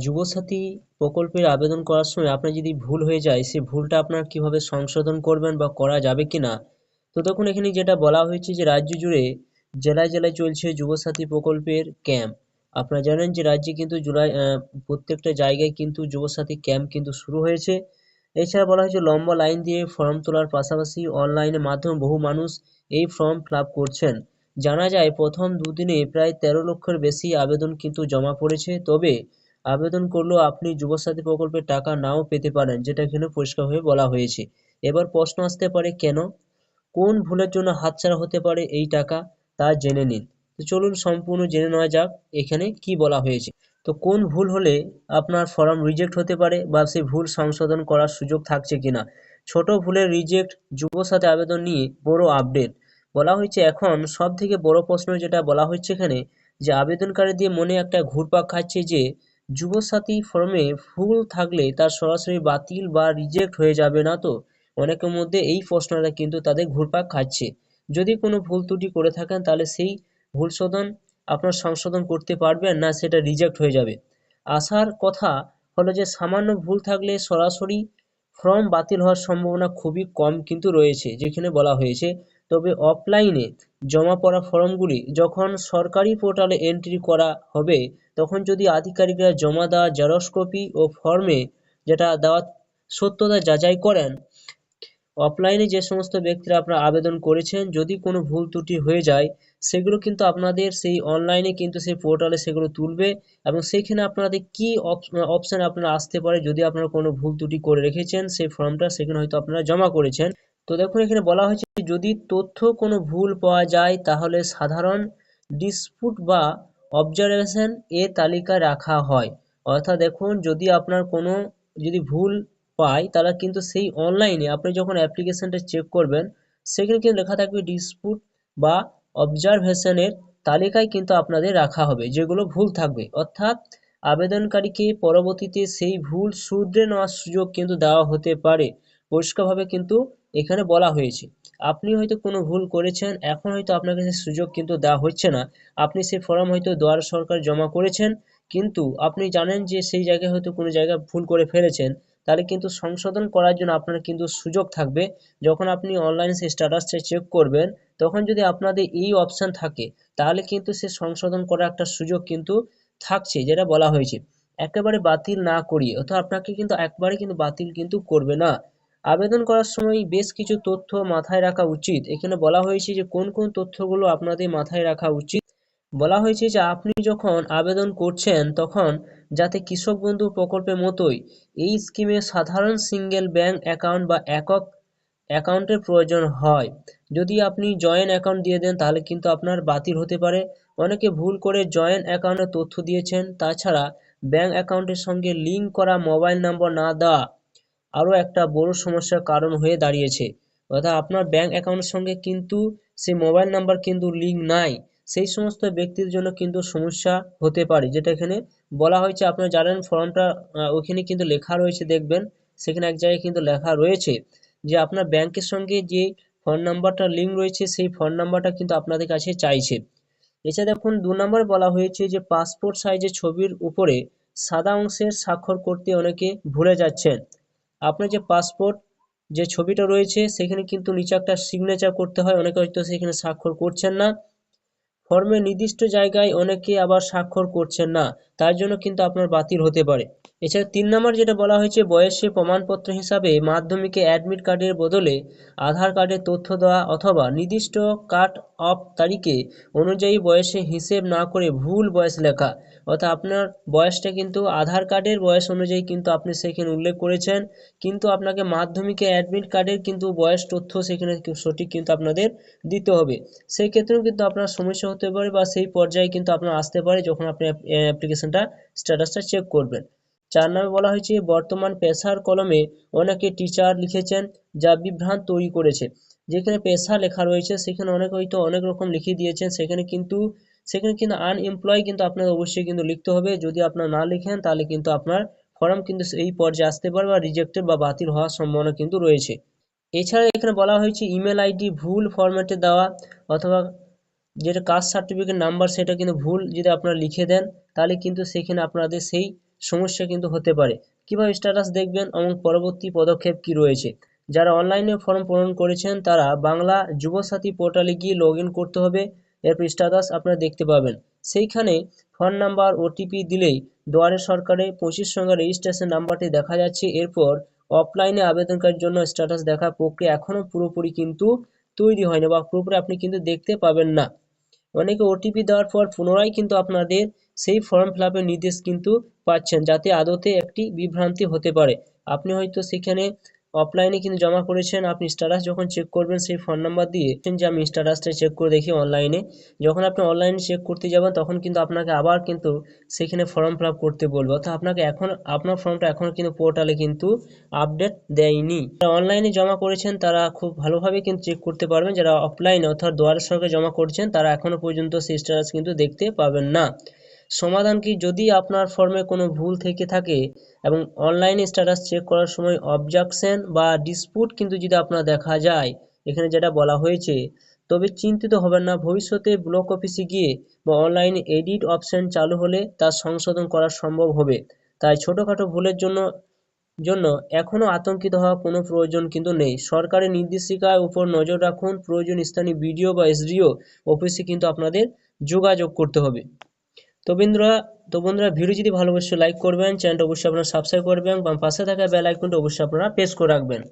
যুবসাথী প্রকল্পের আবেদন করার সময় আপনার যদি ভুল হয়ে যায় সে ভুলটা আপনার কীভাবে সংশোধন করবেন বা করা যাবে কি না তো তখন এখানে যেটা বলা হয়েছে যে, রাজ্য জুড়ে জেলায় জেলায় চলছে যুবসাথী প্রকল্পের ক্যাম্প। আপনারা জানেন যে, রাজ্যে কিন্তু জুলাই প্রত্যেকটা জায়গায় কিন্তু যুবসাথী ক্যাম্প কিন্তু শুরু হয়েছে। এছাড়া বলা হয়েছে, লম্বা লাইন দিয়ে ফর্ম তোলার পাশাপাশি অনলাইনের মাধ্যমে বহু মানুষ এই ফর্ম ফিল করছেন। জানা যায়, প্রথম দুদিনে প্রায় তেরো লক্ষের বেশি আবেদন কিন্তু জমা পড়েছে। তবে আবেদন করলেও আপনি যুবসাথী প্রকল্পের টাকা নাও পেতে পারেন, যেটা এখানে পরিষ্কারভাবে বলা হয়েছে। এবার প্রশ্ন আসতে পারে, কেন? কোন ভুলের জন্য হাতছাড়া হতে পারে এই টাকা? তা জেনে নিন। তো চলুন সম্পূর্ণ জেনে নেওয়া যাক, এখানে কি বলা হয়েছে। তো কোন ভুল হলে আপনার ফর্ম রিজেক্ট হতে পারে বা সেই ভুল সংশোধন করার সুযোগ থাকছে কিনা? ছোট ভুলের রিজেক্ট যুবসাথী আবেদন নিয়ে বড় আপডেট। বলা হয়েছে এখন সব থেকে বড় প্রশ্ন যেটা বলা হচ্ছে এখানে, যে আবেদনকারী দিয়ে মনে একটা ঘুরপাক খাচ্ছে যে যুবসাথী ফর্মে ভুল থাকলে তার সরাসরি বাতিল বা রিজেক্ট হয়ে যাবে না তো? অনেকের মধ্যে এই প্রশ্নটা কিন্তু তাদের ঘুরপাক খাচ্ছে। যদি কোনো ভুল ত্রুটি করে থাকেন, তাহলে সেই ভুল শোধন আপনার সংশোধন করতে পারবেন না, সেটা রিজেক্ট হয়ে যাবে। আসার কথা হলো যে, সামান্য ভুল থাকলে সরাসরি ফর্ম বাতিল হওয়ার সম্ভাবনা খুবই কম কিন্তু রয়েছে, যেখানে বলা হয়েছে তবে অফলাইনে জমা পড়া ফর্মগুলি যখন সরকারি পোর্টালে এন্ট্রি করা হবে, তখন যদি আধিকারিকরা জমা দেওয়া জেরক্স কপি ও ফর্মে যেটা দেওয়া সত্যতা যাচাই করেন অফলাইনে যে সমস্ত ব্যক্তিরা আপনারা আবেদন করেছেন, যদি কোনো ভুল ত্রুটি হয়ে যায়, সেগুলো কিন্তু আপনাদের সেই অনলাইনে কিন্তু সেই পোর্টালে সেগুলো তুলবে এবং সেইখানে আপনাদের কি অপশান আপনারা আসতে পারে যদি আপনারা কোনো ভুল ত্রুটি করে রেখেছেন, সেই ফর্মটা সেখানে হয়তো আপনারা জমা করেছেন। তো দেখুন এখানে বলা হয়েছে যদি তথ্য কোনো ভুল পাওয়া যায়, তাহলে সাধারণ ডিসপুট বা অবজারভেশন এ তালিকা রাখা হয়। অর্থাৎ দেখুন, যদি আপনার কোনো, যদি ভুল পায় তারা কিন্তু সেই অনলাইনে আপনি যখন অ্যাপ্লিকেশানটা চেক করবেন, সেখানে কিন্তু লেখা থাকবে ডিসপুট বা অবজারভেশনের তালিকায় কিন্তু আপনাদের রাখা হবে, যেগুলো ভুল থাকবে। অর্থাৎ আবেদনকারীকে পরবর্তীতে সেই ভুল শুধরে নেওয়ার সুযোগ কিন্তু দেওয়া হতে পারে। পরিষ্কারভাবে কিন্তু এখানে বলা হয়েছে, আপনি হয়তো কোনো ভুল করেছেন, এখন হয়তো আপনার কাছে সুযোগ কিন্তু দেওয়া হচ্ছে না। আপনি সেই ফর্ম হয়তো দুয়ার সরকার জমা করেছেন, কিন্তু আপনি জানেন যে সেই জায়গায় হয়তো কোনো জায়গায় ভুল করে ফেলেছেন, তাহলে কিন্তু সংশোধন করার জন্য আপনার কিন্তু সুযোগ থাকবে। যখন আপনি অনলাইন সেই স্ট্যাটাসটা চেক করবেন, তখন যদি আপনাদের এই অপশান থাকে, তাহলে কিন্তু সে সংশোধন করার একটা সুযোগ কিন্তু থাকছে, যেটা বলা হয়েছে। একেবারে বাতিল না করিয়ে, অর্থাৎ আপনাকে কিন্তু একবারে কিন্তু বাতিল কিন্তু করবে না। আবেদন করার সময় বেশ কিছু তথ্য মাথায় রাখা উচিত। এখানে বলা হয়েছে যে, কোন কোন তথ্যগুলো আপনাদের মাথায় রাখা উচিত? বলা হয়েছে যে, আপনি যখন আবেদন করছেন তখন যাতে কৃষক বন্ধু প্রকল্পের মতোই এই স্কিমে সাধারণ সিঙ্গেল ব্যাংক অ্যাকাউন্ট বা একক অ্যাকাউন্টের প্রয়োজন হয়। যদি আপনি জয়েন্ট অ্যাকাউন্ট দিয়ে দেন, তাহলে কিন্তু আপনার বাতিল হতে পারে। অনেকে ভুল করে জয়েন্ট অ্যাকাউন্টের তথ্য দিয়েছেন। তাছাড়া ব্যাংক অ্যাকাউন্টের সঙ্গে লিঙ্ক করা মোবাইল নম্বর না দেওয়া আরও একটা বড় সমস্যার কারণ হয়ে দাঁড়িয়েছে। অর্থাৎ আপনার ব্যাংক অ্যাকাউন্টের সঙ্গে কিন্তু সেই মোবাইল নাম্বার কিন্তু লিঙ্ক নাই। সেই সমস্ত ব্যক্তির জন্য কিন্তু সমস্যা হতে পারে, যেটা এখানে বলা হয়েছে। আপনারা জানেন ফর্মটা ওখানে কিন্তু লেখা রয়েছে, দেখবেন। সেখানে এক জায়গায় কিন্তু লেখা রয়েছে যে আপনার ব্যাংকের সঙ্গে যে ফোন নাম্বারটা লিঙ্ক রয়েছে, সেই ফোন নাম্বারটা কিন্তু আপনাদের কাছে চাইছে। এছাড়া দেখুন, দু নম্বরে বলা হয়েছে যে পাসপোর্ট সাইজের ছবির উপরে সাদা অংশের স্বাক্ষর করতে অনেকে ভুলে যাচ্ছেন। আপনার যে পাসপোর্ট যে ছবিটা রয়েছে, সেখানে কিন্তু নিচে একটা সিগনেচার করতে হয়। অনেকে হয়তো সেখানে স্বাক্ষর করছেন না। ফর্মে নির্দিষ্ট জায়গায় অনেকে আবার স্বাক্ষর করছেন না। তার জন্য কিন্তু আপনার বাতিল হতে পারে। এছাড়া তিন নম্বর যেটা বলা হয়েছে বয়সে প্রমাণপত্র হিসাবে মাধ্যমিকে অ্যাডমিট কার্ডের বদলে আধার কার্ডের তথ্য দেওয়া অথবা নির্দিষ্ট কাট অফ তারিখে অনুযায়ী বয়সে হিসেব না করে ভুল বয়স লেখা। অর্থাৎ আপনার বয়সটা কিন্তু আধার কার্ডের বয়স অনুযায়ী কিন্তু আপনি সেখানে উল্লেখ করেছেন। কিন্তু আপনাকে মাধ্যমিকে অ্যাডমিট কার্ডের কিন্তু বয়স তথ্য সেখানে সঠিক কিন্তু আপনাদের দিতে হবে। সেই ক্ষেত্রেও কিন্তু আপনার সমস্যা হতে পারে বা সেই পর্যায়ে কিন্তু আপনার আসতে পারে যখন আপনি অ্যাপ্লিকেশনটা স্ট্যাটাসটা চেক করবেন। চার নামে বলা হয়েছে, বর্তমান পেশার কলমে অনেকে টিচার লিখেছেন যা বিভ্রান্ত তৈরি করেছে। যেখানে পেশা লেখা রয়েছে, সেখানে অনেক হয়তো অনেক রকম লিখে দিয়েছেন, সেখানে কিন্তু সেখানে কিন্তু আনএমপ্লয় কিন্তু আপনার অবশ্যই কিন্তু লিখতে হবে। যদি আপনার না লিখেন, তাহলে কিন্তু আপনার ফর্ম কিন্তু এই পর্যায়ে আসতে পারে বা রিজেক্টেড বা বাতিল হওয়ার সম্ভাবনা কিন্তু রয়েছে। এছাড়া এখানে বলা হয়েছে ইমেল আইডি ভুল ফরম্যাটে দেওয়া অথবা যেটা কাস্ট সার্টিফিকেট নাম্বার সেটা কিন্তু ভুল যদি আপনারা লিখে দেন, তাহলে কিন্তু সেখানে আপনাদের সেই সমস্যা কিন্তু হতে পারে। কীভাবে স্ট্যাটাস দেখবেন এবং পরবর্তী পদক্ষেপ কি রয়েছে? যারা অনলাইনে ফর্ম পূরণ করেছেন, তারা বাংলা যুবসাথী পোর্টালে গিয়ে লগ করতে হবে, এরপর স্ট্যাটাস আপনারা দেখতে পাবেন। সেইখানে ফোন নাম্বার ওটিপি দিলেই দুয়ারে সরকারে পঁচিশ সঙ্গে রেজিস্ট্রেশন নাম্বারটি দেখা যাচ্ছে। এরপর অফলাইনে আবেদনকারীর জন্য স্ট্যাটাস দেখার প্রক্রিয়া এখনও পুরোপুরি কিন্তু তৈরি হয়নি বা পুরোপুরি আপনি কিন্তু দেখতে পাবেন না। অনেকে ওটিপি দেওয়ার পর পুনরায় কিন্তু আপনাদের সেই ফর্ম ফিল নির্দেশ কিন্তু পাচ্ছেন, যাতে আদতে একটি বিভ্রান্তি হতে পারে। আপনি হয়তো সেখানে অফলাইনে কিন্তু জমা করেছেন। আপনি স্ট্যাটাস যখন চেক করবেন, সেই ফোন নাম্বার দিয়ে যে, আমি স্ট্যাটাসটা চেক করে দেখি অনলাইনে যখন আপনি অনলাইনে চেক করতে যাবেন, তখন কিন্তু আপনাকে আবার কিন্তু সেখানে ফর্ম ফিল করতে বলবে। অর্থাৎ আপনাকে এখন, আপনার ফর্মটা এখন কিন্তু পোর্টালে কিন্তু আপডেট দেয়নি। যারা অনলাইনে জমা করেছেন, তারা খুব ভালোভাবে কিন্তু চেক করতে পারবেন। যারা অফলাইনে অর্থাৎ দুয়ারের সরকারে জমা করছেন, তারা এখনও পর্যন্ত সেই স্ট্যাটাস কিন্তু দেখতে পাবেন না। সমাধান কি? যদি আপনার ফর্মে কোনো ভুল থেকে থাকে এবং অনলাইনে স্ট্যাটাস চেক করার সময় অবজাকশন বা ডিসপুট কিন্তু যদি আপনার দেখা যায়, এখানে যেটা বলা হয়েছে, তবে চিন্তিত হবেন না। ভবিষ্যতে ব্লক অফিসে গিয়ে বা অনলাইনে এডিট অপশন চালু হলে তা সংশোধন করা সম্ভব হবে। তাই ছোটোখাটো ভুলের জন্য জন্য এখনও আতঙ্কিত হওয়ার কোনো প্রয়োজন কিন্তু নেই। সরকারি নির্দেশিকার উপর নজর রাখুন। প্রয়োজন স্থানীয় বিডিও বা এসডিও অফিসে কিন্তু আপনাদের যোগাযোগ করতে হবে। তো বন্ধুরা তো বন্ধুরা, ভিডিও যদি ভালো অবশ্যই লাইক করবেন চ্যানেলটা অবশ্যই আপনারা সাবস্ক্রাইব করবেন বা পাশে থাকা বেল আইকনটা অবশ্যই আপনারা প্রেস করে রাখবেন।